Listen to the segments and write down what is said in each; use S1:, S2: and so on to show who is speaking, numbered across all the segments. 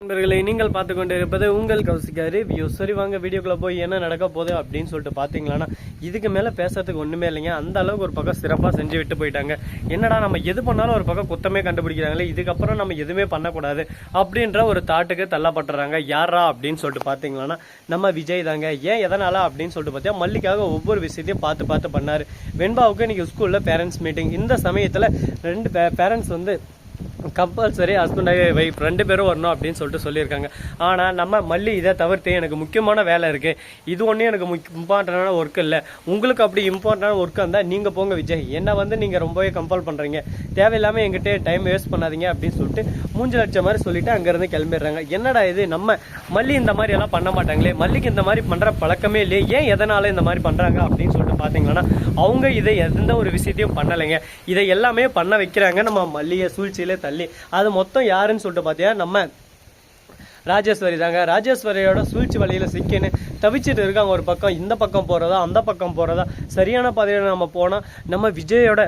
S1: நண்பர்களை நீங்கள் பார்த்து கொண்டு இருப்பது உங்கள் கௌசிகா ரிவ்யூ சரி வாங்க வீடியோக்குள்ளே போய் என்ன நடக்க போகுது அப்படின்னு சொல்லிட்டு பார்த்தீங்களான்னா இதுக்கு மேலே பேசுறதுக்கு ஒன்றுமே இல்லைங்க. அந்த அளவுக்கு ஒரு பக்கம் சிறப்பாக செஞ்சு விட்டு போயிட்டாங்க. என்னடா நம்ம எது பண்ணாலும் ஒரு பக்கம் குத்தமே கண்டுபிடிக்கிறாங்களே இதுக்கப்புறம் நம்ம எதுவுமே பண்ணக்கூடாது அப்படின்ற ஒரு தாட்டுக்கு தள்ளப்பட்டுறாங்க. யாரா அப்படின்னு சொல்லிட்டு பார்த்தீங்களான்னா நம்ம விஜய் தாங்க. ஏன் எதனால அப்படின்னு சொல்லிட்டு பார்த்தா மல்லிக்காக ஒவ்வொரு விஷயத்தையும் பார்த்து பார்த்து பண்ணார். வெண்பாவுக்கு இன்னைக்கு ஸ்கூலில் பேரண்ட்ஸ் மீட்டிங் இந்த சமயத்தில் ரெண்டு பேரண்ட்ஸ் வந்து கம்பல்சரி ஹஸ்பண்ட் ஒய்ஃப் ரெண்டு பேரும் வரணும் அப்படின்னு சொல்லிட்டு சொல்லியிருக்காங்க. ஆனால் நம்ம மல்லி இதை தவிர்த்து எனக்கு முக்கியமான வேலை இருக்குது இது ஒன்றும் எனக்கு முக் இம்பார்ட்டண்டான ஒர்க் இல்லை. உங்களுக்கு அப்படி இம்பார்ட்டண்டான ஒர்க் இருந்தால் நீங்கள் போங்க விஜய். என்ன வந்து நீங்கள் ரொம்பவே கம்பல் பண்ணுறீங்க தேவையில்லாமல் எங்கிட்ட டைம் வேஸ்ட் பண்ணாதீங்க அப்படின்னு சொல்லிட்டு மூஞ்சு லட்சம் மாதிரி சொல்லிவிட்டு அங்கேருந்து கிளம்பிடுறாங்க. என்னடா இது? நம்ம மல்லி இந்த மாதிரி எல்லாம் பண்ண மாட்டாங்களே. மல்லிக்கு இந்த மாதிரி பண்ணுற பழக்கமே இல்லையே. ஏன் எதனால் இந்த மாதிரி பண்ணுறாங்க அப்படின்னு சொல்லிட்டு பார்த்தீங்கன்னா அவங்க இதை எந்த ஒரு விஷயத்தையும் பண்ணலைங்க. இதை எல்லாமே பண்ண வைக்கிறாங்க. நம்ம மல்லியை சூழ்ச்சியிலே தள்ளி அது மொத்தம் யாருன்னு சொல்லிட்டு பார்த்தீங்கன்னா நம்ம ராஜேஸ்வரி தாங்க. ராஜேஸ்வரியோட சூழ்ச்சி வழியில் சிக்கின்னு தவிச்சிட்டு இருக்காங்க ஒரு பக்கம். இந்த பக்கம் போகிறதா அந்த பக்கம் போகிறதா சரியான பாதையில் நம்ம போனால் நம்ம விஜயோட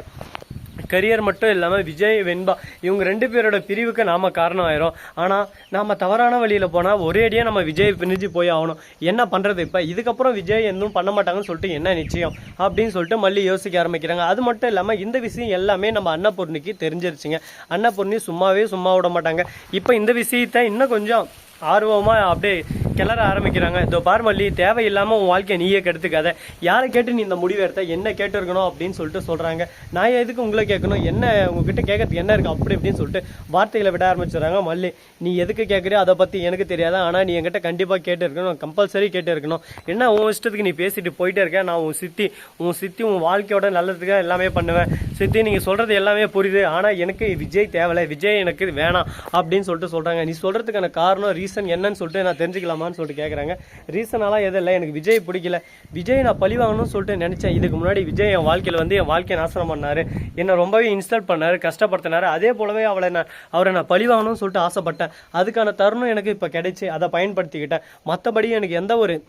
S1: கரியர் மட்டும் இல்லாமல் விஜய் வெண்பா இவங்க ரெண்டு பேரோட பிரிவுக்கு நாம் காரணம் ஆயிரும் ஆனால் நாம் தவறான வழியில் போனால் ஒரேடியாக நம்ம விஜய் பிரிஞ்சு போய் ஆகணும். என்ன பண்ணுறது இப்போ? இதுக்கப்புறம் விஜய் எதுவும் பண்ண மாட்டாங்கன்னு சொல்லிட்டு என்ன நிச்சயம்? அப்படின்னு சொல்லிட்டு மல்லி யோசிக்க ஆரம்பிக்கிறாங்க. அது மட்டும் இல்லாமல் இந்த விஷயம் எல்லாமே நம்ம அன்னபூர்ணிக்கு தெரிஞ்சிருச்சுங்க. அன்னபூர்ணி சும்மாவே சும்மா விட மாட்டாங்க. இப்போ இந்த விஷயத்தை இன்னும் கொஞ்சம் ஆர்வமாக அப்படியே கிளற ஆரம்பிக்கிறாங்க. இதோ பார் மல்லி தேவையில்லாமல் உன் வாழ்க்கையை நீயே கெடுத்துக்காத. யாரை கேட்டு நீ இந்த முடிவு எடுத்த என்ன கேட்டு இருக்கணும் அப்படின்னு சொல்லிட்டு சொல்கிறாங்க நான் எதுக்கு உங்களை கேட்கணும்? என்ன உங்ககிட்ட கேட்கறதுக்கு என்ன இருக்குது அப்படி இப்படின்னு சொல்லிட்டு வார்த்தைகளை விட ஆரம்பிச்சிடுறாங்க மல்லி. நீ எதுக்கு கேட்குறியோ அதை பற்றி எனக்கு தெரியாது. ஆனால் நீ என்கிட்ட கண்டிப்பாக கேட்டு இருக்கணும் கம்பல்சரி கேட்டு இருக்கணும் என்ன உன் இஷ்டத்துக்கு நீ பேசிட்டு போயிட்டே இருக்க? நான் உன் சித்தி உன் சித்தி உன் வாழ்க்கையோட நல்லதுக்காக எல்லாமே பண்ணுவேன். சித்தி நீங்கள் சொல்கிறது எல்லாமே புரியுது. ஆனால் எனக்கு விஜய் தேவையில்ல. விஜய் எனக்கு வேணாம் அப்படின்னு சொல்லிட்டு சொல்கிறாங்க நீ சொல்கிறதுக்கான காரணம் ரீசன் என்னன்னு சொல்லிட்டு நான் தெரிஞ்சுக்கலாமான்னு சொல்லிட்டு கேட்குறாங்க ரீசனாலாம் எதுவும் இல்லை. எனக்கு விஜய் பிடிக்கல. விஜய் நான் பழி வாங்கணும்னு சொல்லிட்டு நினச்சேன். இதுக்கு முன்னாடி விஜய் என் வாழ்க்கையில் வந்து என் வாழ்க்கையை நாசனம் பண்ணார். என்னை ரொம்பவே இன்ஸ்டால் பண்ணார் கஷ்டப்படுத்தினார். அதே போலவே அவளை நான் அவரை நான் பழி வாங்கணும்னு சொல்லிட்டு ஆசைப்பட்டேன். அதுக்கான தருணம் எனக்கு இப்போ கிடைச்சி அதை பயன்படுத்திக்கிட்டேன். மற்றபடி எனக்கு எந்த ஒரு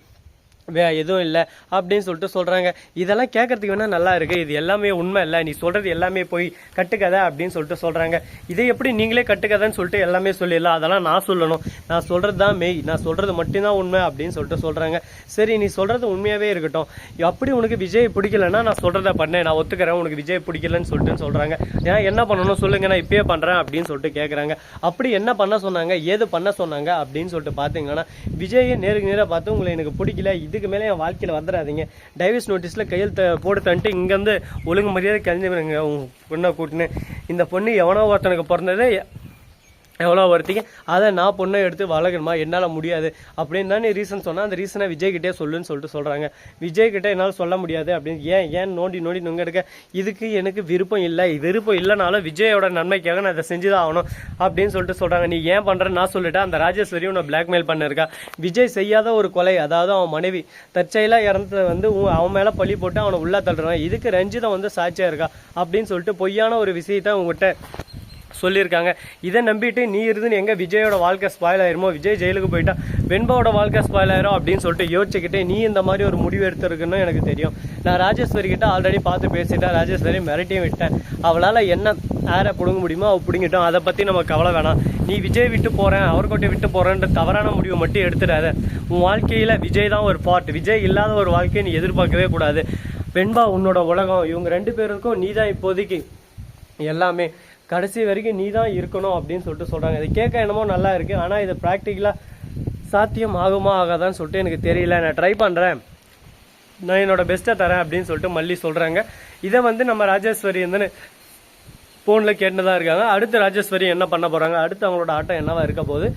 S1: வே எதுவும் இல்லை. அப்படின்னு சொல்லிட்டு சொல்கிறாங்க இதெல்லாம் கேட்கறதுக்கு வேணால் நல்லா இருக்குது இது எல்லாமே உண்மை இல்லை. நீ சொல்கிறது எல்லாமே போய் கட்டுக்கதை அப்படின்னு சொல்லிட்டு சொல்கிறாங்க இதை எப்படி நீங்களே கட்டுக்கதைன்னு சொல்லிட்டு எல்லாமே சொல்லிடலாம். அதெல்லாம் நான் சொல்லணும். நான் சொல்கிறது தான் மெய். நான் சொல்கிறது மட்டும்தான் உண்மை அப்படின்னு சொல்லிட்டு சொல்கிறாங்க சரி நீ சொல்கிறது உண்மையாகவே இருக்கட்டும். அப்படி உனக்கு விஜய் பிடிக்கலன்னா நான் சொல்கிறத பண்ணேன் நான் ஒத்துக்கிறேன். உனக்கு விஜய் பிடிக்கலன்னு சொல்லிட்டு சொல்கிறாங்க ஏன் என்ன பண்ணணும் சொல்லுங்க. நான் இப்பயே பண்ணுறேன் அப்படின்னு சொல்லிட்டு கேட்குறாங்க அப்படி என்ன பண்ண சொன்னாங்க? ஏது பண்ண சொன்னாங்க? அப்படின்னு சொல்லிட்டு பார்த்தீங்கன்னா விஜயை நேருக்கு நேராக பார்த்து உங்களை எனக்கு பிடிக்கல. இது இதுக்கு மேலே என் வாழ்க்கையில் வந்துடாதீங்க. டைவர்ஸ் நோட்டீஸில் கையெழுத்து போட்டு தந்துட்டு இங்கேருந்து ஒழுங்கு மரியாதை கிளம்பிடுங்க உங்கள் பொண்ணை கூட்டின்னு. இந்த பொண்ணு எவனோ ஒருத்தனுக்கு பிறந்ததே எவ்வளோ ஒருத்திங்க அதை நான் பொண்ணை எடுத்து வளர்க்கணுமா? என்னால் முடியாது. அப்படின்னு தானே ரீசன் சொன்னால் அந்த ரீசனை விஜய்கிட்டே சொல்லுன்னு சொல்லிட்டு சொல்கிறாங்க விஜய்கிட்ட என்னால் சொல்ல முடியாது அப்படின்னு ஏன் ஏன் நோண்டி நோண்டி நுங்க எடுக்க இதுக்கு எனக்கு விருப்பம் இல்லை. விருப்பம் இல்லைனாலும் விஜயோட நன்மைக்காக நான் அதை செஞ்சு தான் ஆகணும் அப்படின்னு சொல்லிட்டு சொல்கிறாங்க நீ ஏன் பண்ணுறேன்னு நான் சொல்லிட்டேன் அந்த ராஜேஸ்வரி உன்னை பிளாக்மெயில் பண்ணிருக்கா? விஜய் செய்யாத ஒரு கொலை அதாவது அவன் மனைவி தற்செயலாக இறந்தது வந்து உன் அவன் மேலே பழி போட்டு அவனை உள்ளே தள்ளுறான். இதுக்கு ரஞ்சிதம் வந்து சாட்சியாக இருக்கா? அப்படின்னு சொல்லிட்டு பொய்யான ஒரு விஷயத்தை உங்ககிட்ட சொல்லியிருக்காங்க. இதை நம்பிட்டு நீ இருந்துன்னு எங்கே விஜயோட வாழ்க்கை ஸ்பாயில் ஆயிருமோ? விஜய் ஜெயிலுக்கு போயிட்டா வெண்பாவோட வாழ்க்கை ஸ்பாயில் ஆயிரும் அப்படின்னு சொல்லிட்டு யோசிச்சுக்கிட்டு நீ இந்த மாதிரி ஒரு முடிவு எடுத்துருக்குன்னு எனக்கு தெரியும். நான் ராஜேஸ்வரி கிட்ட ஆல்ரெடி பார்த்து பேசிட்டேன். ராஜேஸ்வரி மிரட்டியும் விட்டேன். அவளால் என்ன ஆரை பிடுங்க முடியுமோ அவள் பிடுங்கிட்டோம். அதை பற்றி நம்ம கவலை வேணாம். நீ விஜய் விட்டு போகிறேன் அவர்கிட்ட விட்டு போகிறேன்ற தவறான முடிவை மட்டும் எடுத்துடாத. உன் வாழ்க்கையில் விஜய் தான் ஒரு பார்ட் விஜய் இல்லாத ஒரு வாழ்க்கையை நீ எதிர்பார்க்கவே கூடாது. வெண்பா உன்னோட உலகம். இவங்க ரெண்டு பேருக்கும் நீ தான் இப்போதைக்கு எல்லாமே. கடைசி வரைக்கும் நீ தான் இருக்கணும் அப்படின்னு சொல்லிட்டு சொல்கிறாங்க இது கேட்க என்னமோ நல்லா இருக்குது ஆனால் இது ப்ராக்டிக்கலாக சாத்தியம் ஆகுமா ஆகாதான்னு சொல்லிட்டு எனக்கு தெரியல. நான் ட்ரை பண்ணுறேன் நான் என்னோட பெஸ்ட்டை தரேன் அப்படின்னு சொல்லிட்டு மல்லி சொல்கிறாங்க இதை வந்து நம்ம ராஜேஸ்வரி வந்து ஃபோனில் கேட்டுதான் இருக்காங்க. அடுத்து ராஜேஸ்வரி என்ன பண்ண போகிறாங்க அடுத்து அவங்களோட ஆட்டம் என்னவா இருக்க போகுது?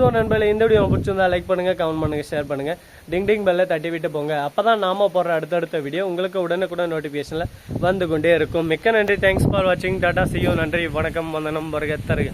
S1: ஸோ நண்பர்களே இந்த வீடியோ பிடிச்சிருந்தா லைக் பண்ணுங்கள் கமெண்ட் பண்ணுங்கள் ஷேர் பண்ணுங்கள் டிங் டிங் பெல்ல தட்டி விட்டு போங்க. அப்போ தான் நாம போடுற அடுத்தடுத்த வீடியோ உங்களுக்கு உடனுக்குடன் நோட்டிஃபிகேஷனில் வந்து கொண்டே இருக்கும். மிக்க நன்றி. தேங்க்ஸ் ஃபார் வாட்சிங் டாடா சியோ நன்றி. வணக்கம். வந்தனம். வருக. தருக.